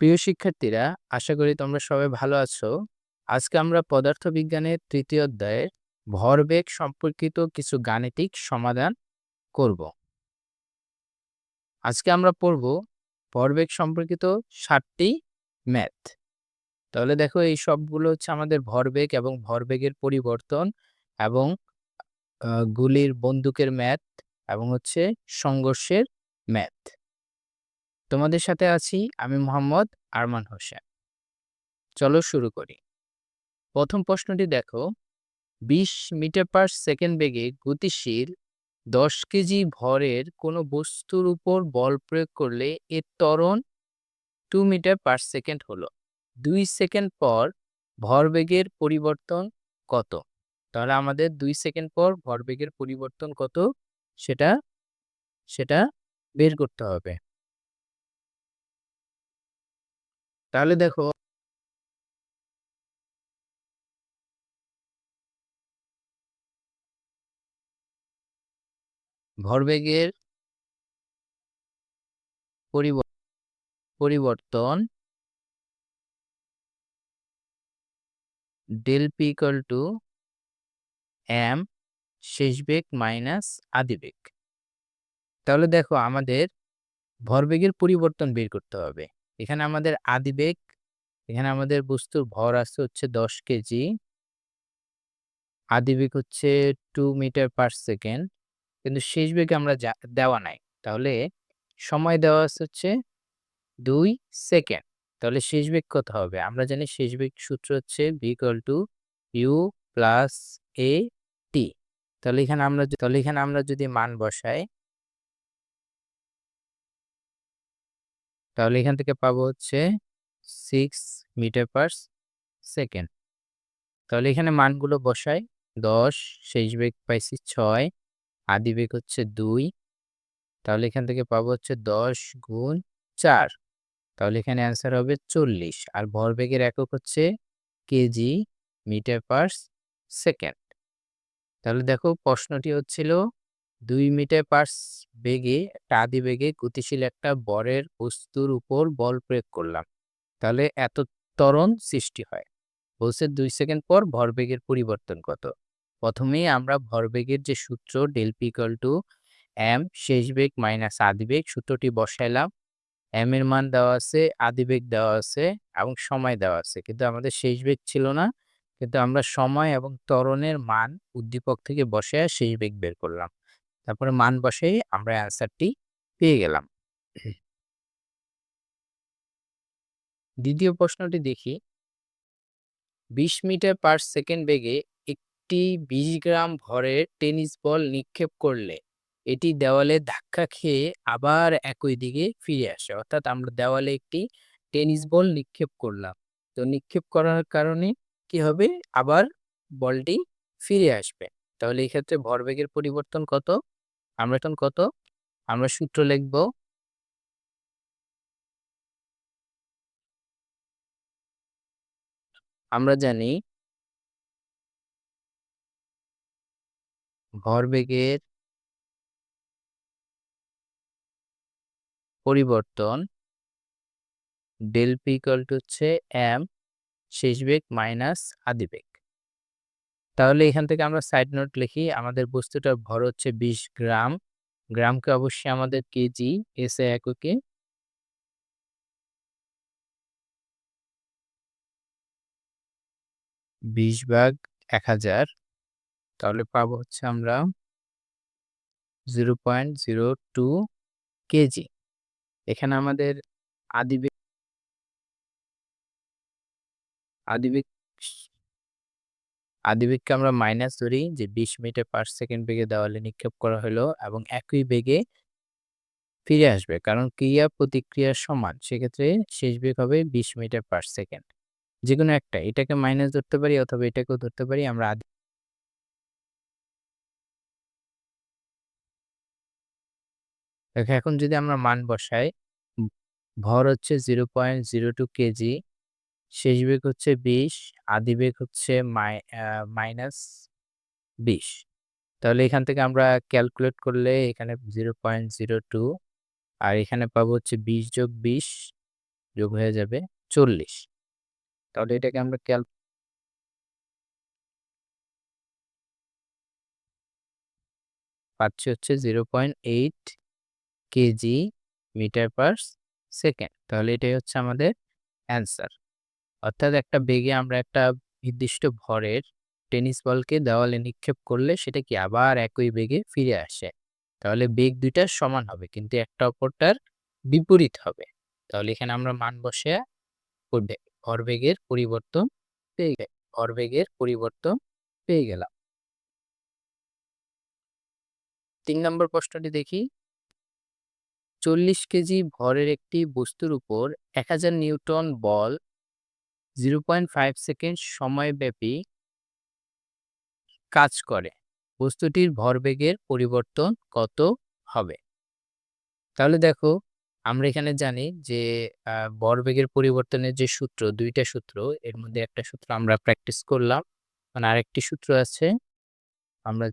প্রিয় শিক্ষার্থীরা, আশা করি তোমরা সবাই ভালো আছো। আজকে আমরা পদার্থবিজ্ঞানের তৃতীয় অধ্যায়ের ভরবেগ সম্পর্কিত কিছু গাণিতিক সমাধান করব। আজকে আমরা পড়ব ভরবেগ সম্পর্কিত সাতটি ম্যাথ। তাহলে দেখো এই সবগুলো হচ্ছে আমাদের ভরবেগ এবং ভরবেগের পরিবর্তন এবং গুলির বন্দুকের ম্যাথ এবং হচ্ছে সংঘর্ষের ম্যাথ। তোমাদের সাথে আছি আমি মোহাম্মদ আরমান হোসেন। চলো শুরু করি। প্রথম প্রশ্নটি দেখো। বিশ মিটার পার সেকেন্ড বেগে গতিশীল দশ কেজি ভরের কোনো বস্তুর উপর বল প্রয়োগ করলে এর ত্বরণ টু মিটার পার সেকেন্ড হলো। দুই সেকেন্ড পর ভরবেগের পরিবর্তন কত? তাহলে আমাদের দুই সেকেন্ড পর ভরবেগের পরিবর্তন কত? সেটা সেটা বের করতে হবে। তাহলে দেখো ভরবেগের পরিবর্তন del P equal to M শেষ বেগ মাইনাস আদি বেগ। তাহলে দেখো আমাদের ভরবেগের পরিবর্তন বের করতে হবে। এখানে আমাদের আদিবেগ, এখানে আমাদের বস্তুর ভর আছে হচ্ছে দশ কেজি। আদিবেগ হচ্ছে টু মিটার পার সেকেন্ড কিন্তু শেষ বেগে আমরা দেওয়া নাই। তাহলে সময় দেওয়া আছে হচ্ছে দুই সেকেন্ড তাহলে শেষ বেগ কত হবে? আমরা জানি শেষ বেগ সূত্র হচ্ছে v equal to u plus a t তাহলে এখানে আমরা তাহলে এখানে আমরা যদি মান বসাই তাহলে এখান থেকে পাবো হচ্ছে সিক্স মিটার পার সেকেন্ড তাহলে এখানে মানগুলো বসাই, দশ, শেষ বেগ পাইছি ছয়, আদি বেগ হচ্ছে দুই, তাহলে এখান থেকে পাবো হচ্ছে দশ গুণ চার, তাহলে এখানে অ্যান্সার হবে চল্লিশ, আর ভরবেগের একক হচ্ছে কেজি মিটার পার সেকেন্ড তাহলে দেখো প্রশ্নটি হচ্ছিল দুই মিটার পার বেগে একটা বেগে গতিশীল একটা বরের বস্তুর উপর বল প্রয়োগ করলাম। তাহলে এত ত্বরণ সৃষ্টি হয়। বলছে দুই সেকেন্ড পর ভরবেগের পরিবর্তন কত? প্রথমেই আমরা ভরবেগের যে সূত্র ডেল পি টু এম শেষ বেগ মাইনাস আদিবেগ সূত্রটি বসাইলাম। এম এর মান দেওয়া আছে আদিবেগ দেওয়া আছে এবং সময় দেওয়া আছে। কিন্তু আমাদের শেষ বেগ ছিল না। কিন্তু আমরা সময় এবং ত্বরণের মান উদ্দীপক থেকে বসে শেষ বেগ বের করলাম। তারপরে মান বসে আমরা অ্যান্সারটি পেয়ে গেলাম। দ্বিতীয় প্রশ্নটি দেখি। বিশ মিটার পার সেকেন্ড বেগে একটি বিশ গ্রাম ভরের টেনিস বল নিক্ষেপ করলে এটি দেওয়ালে ধাক্কা খেয়ে আবার একই দিকে ফিরে আসে। অর্থাৎ আমরা দেওয়ালে একটি টেনিস বল নিক্ষেপ করলাম। তো নিক্ষেপ করার কারণে কি হবে? আবার বলটি ফিরে আসবে। তাহলে এই ক্ষেত্রে ভরবেগের পরিবর্তন কত? আমরা এখন কত? আমরা সূত্র লিখব আমরা জানি ভরবেগের পরিবর্তন ডেল পি হচ্ছে এম শেষ বেগ মাইনাস আদি বেগ। তাহলে এখান থেকে আমরা সাইড নোট লিখি, আমাদের বস্তুটার ভর হচ্ছে বিশ গ্রাম। গ্রামকে অবশ্যই আমাদের কেজি এসে এককে। বিশ ভাগ এক হাজার, তাহলে পাবো হচ্ছে আমরা zero point zero two kg. এখানে আমাদের আদিবেগ আদিবেগ আদিবেগকে আমরা মাইনাস ধরি যে বিশ মিটার পার সেকেন্ড বেগে দেওয়ালে নিক্ষেপ করা হলো এবং একই বেগে ফিরে আসবে। কারণ ক্রিয়া প্রতিক্রিয়া সমান, সেক্ষেত্রে শেষ বেগ হবে বিশ মিটার পার সেকেন্ড যে কোনো একটা, এটাকে মাইনাস ধরতে পারি অথবা এটাকেও ধরতে পারি, আমরা আদি এখন যদি আমরা মান বসাই, ভর হচ্ছে zero point zero two kg শেষ বেগ হচ্ছে বিশ, আদি বেগ হচ্ছে মাইনাস বিশ। তাহলে এখান থেকে আমরা ক্যালকুলেট করলে এখানে জিরো পয়েন্ট জিরো টু আর এখানে পাবো হচ্ছে বিশ যোগ বিশ যোগ হয়ে যাবে চল্লিশ। তাহলে এটাকে আমরা ক্যাল পাচ্ছি হচ্ছে zero point eight kg metre per second. তাহলে এটাই হচ্ছে আমাদের অ্যান্সার অর্থাৎ একটা বেগে আমরা একটা নির্দিষ্ট ভরের টেনিস বলকে দেওয়ালে নিক্ষেপ করলে সেটা কি আবার একই বেগে ফিরে আসে? তাহলে বেগ দুইটা সমান হবে, কিন্তু একটা অপরটার বিপরীত হবে। তাহলে এখানে আমরা মান বসে ভরবেগের পরিবর্তন পেয়ে ভরবেগের পরিবর্তন পেয়ে গেলাম। তিন নম্বর প্রশ্নটি দেখি। চল্লিশ কেজি ভরের একটি বস্তুর উপর এক হাজার নিউটন বল জিরো পয়েন্ট ফাইভ সেকেন্ড সময়ব্যাপী কাজ করে। বস্তুটির ভরবেগের পরিবর্তন কত হবে? তাহলে দেখো, আমরা এখানে জানি যে ভরবেগের পরিবর্তনের যে সূত্র, দুইটা সূত্র, এর মধ্যে একটা সূত্র আমরা প্র্যাকটিস করলাম। মানে আরেকটি সূত্র আছে, আমরা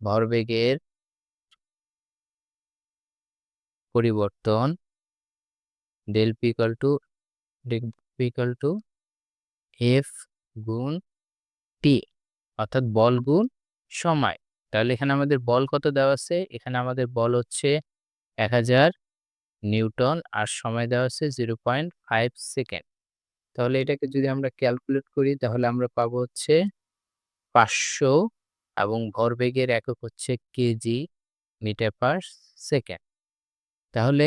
ভরবেগের পরিবর্তন del P equal to del P equal to F গুণ টি অর্থাৎ বল গুণ সময়। তাহলে এখানে আমাদের বল কত দেওয়া আছে? এখানে আমাদের বল হচ্ছে এক হাজার নিউটন আর সময় দেওয়া আছে জিরো পয়েন্ট ফাইভ সেকেন্ড। তাহলে এটাকে যদি আমরা ক্যালকুলেট করি, তাহলে আমরা পাবো হচ্ছে পাঁচশো এবং ভরবেগের একক হচ্ছে কেজি মিটার পার সেকেন্ড। তাহলে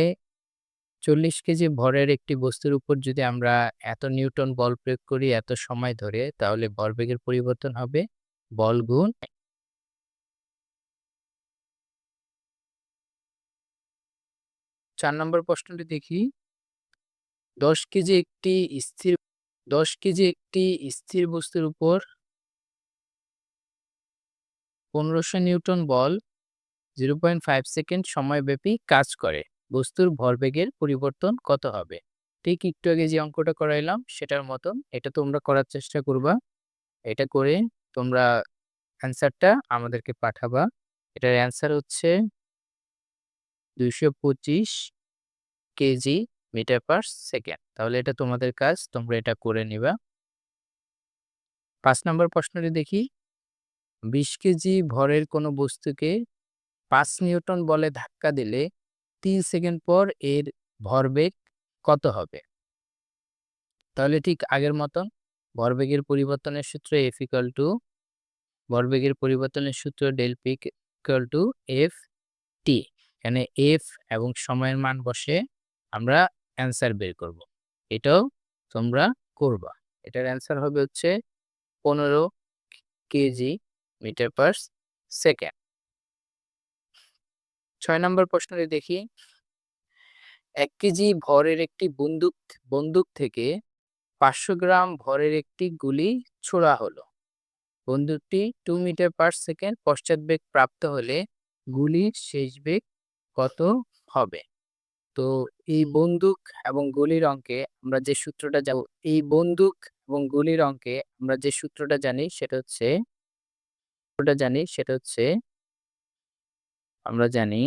চল্লিশ কেজি ভরের একটি বস্তুর উপর যদি আমরা এত নিউটন বল প্রয়োগ করি এত সময় ধরে, তাহলে ভরবেগের পরিবর্তন হবে বল গুণ চার নম্বর প্রশ্নটি দেখি। দশ কেজি একটি স্থির, দশ কেজি একটি স্থির বস্তুর উপর পনেরোশো নিউটন বল জিরো পয়েন্ট ফাইভ সেকেন্ড সময়ব্যাপী কাজ করে। বস্তুর ভরবেগের পরিবর্তন কত হবে? ঠিক একটু আগে যে অঙ্কটা করাইলাম, সেটার মতন এটা তোমরা করার চেষ্টা করবা। এটা করে তোমরা অ্যান্সারটা আমাদেরকে পাঠাবা। এটার অ্যান্সার হচ্ছে দুইশো পঁচিশ কেজি মিটার পার সেকেন্ড। তাহলে এটা তোমাদের কাজ, তোমরা এটা করে নিবা। পাঁচ নম্বর প্রশ্নটি দেখি। বিশ কেজি ভরের কোনো বস্তুকে পাঁচ নিউটন বলে ধাক্কা দিলে তিন সেকেন্ড পর এর ভরবেগ কত হবে? তাহলে ঠিক আগের মতন ভরবেগের পরিবর্তনের সূত্র এফ ইকাল টু ভরবেগের পরিবর্তনের সূত্র del P equal to F T এখানে এফ এবং সময়ের মান বসে আমরা অ্যান্সার বের করব। এটাও তোমরা করবা। এটার অ্যান্সার হবে হচ্ছে পনেরো কেজি মিটার পার সেকেন্ড। ছয় নম্বর প্রশ্নটি দেখি। এক কেজি ভরের একটি বন্দুক বন্দুক থেকে পাঁচশো গ্রাম ভরের একটি গুলি ছোড়া হলো। বন্দুকটি টু মিটার পার সেকেন্ড পশ্চাৎবেগ প্রাপ্ত হলে গুলির শেষ বেগ কত হবে? তো এই বন্দুক এবং গুলির অঙ্কে আমরা যে সূত্রটা যাব এই বন্দুক এবং গুলির অঙ্কে আমরা যে সূত্রটা জানি সেটা হচ্ছে জানি সেটা হচ্ছে আমরা জানি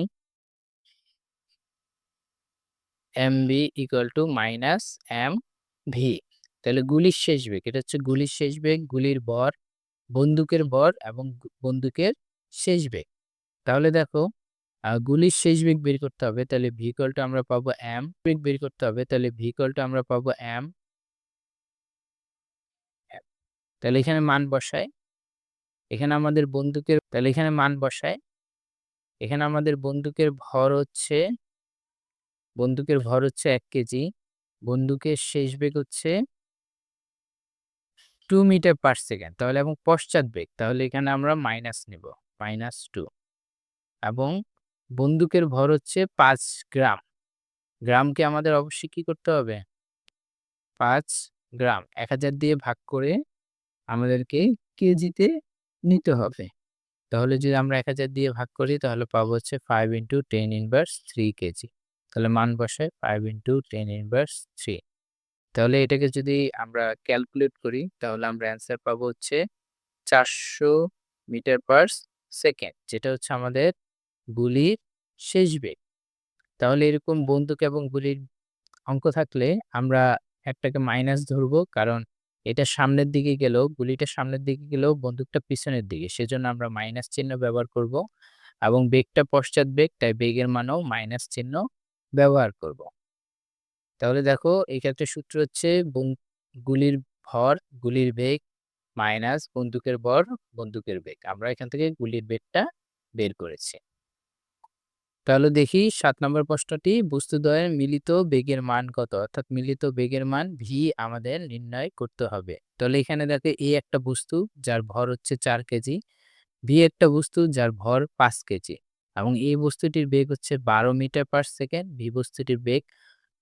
M B equal to minus M V. তাহলে গুলির শেষ বেগ, এটা হচ্ছে গুলির শেষ বেগ, গুলির বর, বন্দুকের বর এবং বন্দুকের শেষ বেগ। তাহলে দেখো গুলির শেষ বেগ বের করতে হবে, তাহলে ভিকলটা আমরা পাবো এম, বেগ বের করতে হবে, তাহলে ভিকলটা আমরা পাবো এম। তাহলে এখানে মান বসায়। এখানে আমাদের বন্দুকের, তাহলে এখানে মান বসায় এখানে আমাদের বন্দুকের ভর হচ্ছে, বন্দুকের ভর হচ্ছে এক কেজি। বন্দুকের শেষ বেগ হচ্ছে টু মিটার পার সেকেন্ড তাহলে এবং পশ্চাৎ বেগ, তাহলে এখানে আমরা মাইনাস নেব মাইনাস টু এবং বন্দুকের ভর হচ্ছে পাঁচ গ্রাম। গ্রামকে আমাদের অবশ্যই কী করতে হবে? পাঁচ গ্রাম, এক হাজার দিয়ে ভাগ করে আমাদেরকে কেজিতে নিতে হবে। তাহলে যদি আমরা এক হাজার দিয়ে ভাগ করি, তাহলে পাবো হচ্ছে five into ten inverse three kg তাহলে মান বসায় five into ten inverse three তাহলে এটাকে যদি আমরা ক্যালকুলেট করি, তাহলে আমরা অ্যান্সার পাবো হচ্ছে চারশো মিটার পার সেকেন্ড যেটা হচ্ছে আমাদের গুলির শেষ বেগ। তাহলে এরকম বন্দুক এবং গুলির অঙ্ক থাকলে আমরা একটাকে মাইনাস ধরবো, কারণ এটা সামনের দিকে গেলেও, গুলিটা সামনের দিকে গেলেও বন্দুকটা পিছনের দিকে। সেজন্য আমরা মাইনাস চিহ্ন ব্যবহার করব এবং বেগটা পশ্চাৎ বেগ, তাই বেগের মানও মাইনাস চিহ্ন ব্যবহার করব। তাহলে দেখো এই ক্ষেত্রে সূত্র হচ্ছে গুলির ভর, গুলির বেগ মাইনাস বন্দুকের ভর, বন্দুকের বেগ। আমরা এখান থেকে গুলির বেগটা বের করেছি। তাহলে দেখি সাত নম্বর প্রশ্নটি বস্তুদ্বয়ের মিলিত বেগের মান কত? অর্থাৎ মিলিত বেগের মান ভি আমাদের নির্ণয় করতে হবে। তাহলে এখানে দেখে এই একটা বস্তু, যার ভর হচ্ছে চার কেজি। ভি একটা বস্তু, যার ভর পাঁচ কেজি। এবং এই বস্তুটির বেগ হচ্ছে বারো মিটার পার সেকেন্ড ভি বস্তুটির বেগ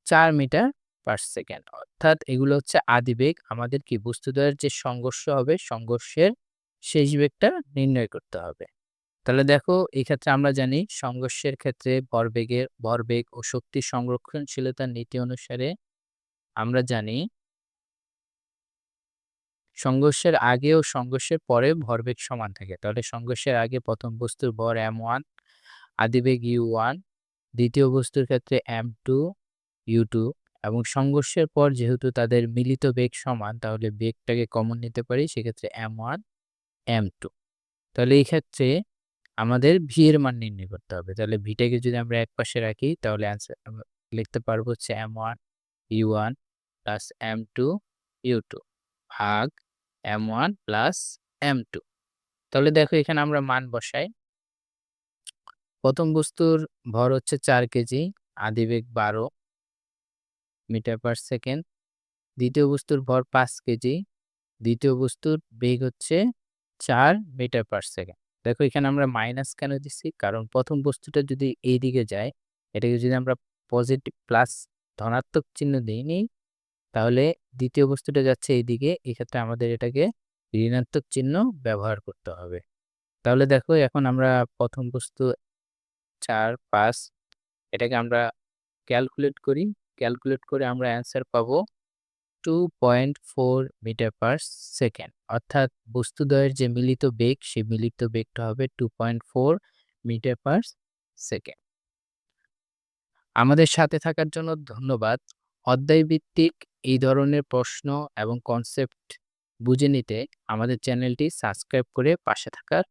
চার মিটার পার সেকেন্ড। অর্থাৎ এগুলো হচ্ছে আদি বেগ। আমাদের কি বস্তুদ্বয়ের যে সংঘর্ষ হবে, সংঘর্ষের শেষ বেগটা নির্ণয় করতে হবে। তাহলে দেখো এই ক্ষেত্রে আমরা জানি সংঘর্ষের ক্ষেত্রে ভরবেগের, ভরবেগ ও শক্তি সংরক্ষণশীলতার নীতি অনুসারে আমরা জানি সংঘর্ষের আগে ও সংঘর্ষের পরে ভরবেগ সমান থাকে। তাহলে সংঘর্ষের আগে প্রথম বস্তুর ভর এম ওয়ান আদিবেগ ইউ ওয়ান, দ্বিতীয় বস্তুর ক্ষেত্রে এম টু, ইউ টু এবং সংঘর্ষের পর যেহেতু তাদের মিলিত বেগ সমান, তাহলে বেগটাকে কমন নিতে পারি, সেক্ষেত্রে এম ওয়ান, এম টু। তাহলে এই ক্ষেত্রে আমাদের ভি এর মান নির্ণয় করতে হবে। তাহলে ভিটাকে যদি আমরা এক পাশে রাখি, তাহলে অ্যান্সার লিখতে পারব হচ্ছে M one U one plus M two U two ভাগ M one plus M two তাহলে দেখো এখানে আমরা মান বসাই। প্রথম বস্তুর ভর হচ্ছে চার কেজি আদিবেগ বারো মিটার পার সেকেন্ড। দ্বিতীয় বস্তুর ভর পাঁচ কেজি, দ্বিতীয় বস্তুর বেগ হচ্ছে চার মিটার পার সেকেন্ড। দেখো এখানে আমরা মাইনাস কেন দিচ্ছি? কারণ প্রথম বস্তুটা যদি এই দিকে যায়, এটাকে যদি আমরা পজিটিভ প্লাস ধনাত্মক চিহ্ন দিইনি তাহলে দ্বিতীয় বস্তুটা যাচ্ছে এইদিকে, এক্ষেত্রে আমাদের এটাকে ঋণাত্মক চিহ্ন ব্যবহার করতে হবে। তাহলে দেখো এখন আমরা প্রথম বস্তু চার, পাঁচ, এটাকে আমরা ক্যালকুলেট করি। ক্যালকুলেট করে আমরা অ্যান্সার পাবো two point four metre per second অর্থাৎ বস্তুদ্বয়ের যে মিলিত বেগ, সেই মিলিত বেগটা হবে two point four metre per second আমাদের সাথে থাকার জন্য ধন্যবাদ। অধ্যায়ভিত্তিক এই ধরনের প্রশ্ন এবং কনসেপ্ট বুঝে নিতে আমাদের চ্যানেলটি সাবস্ক্রাইব করে পাশে থাকার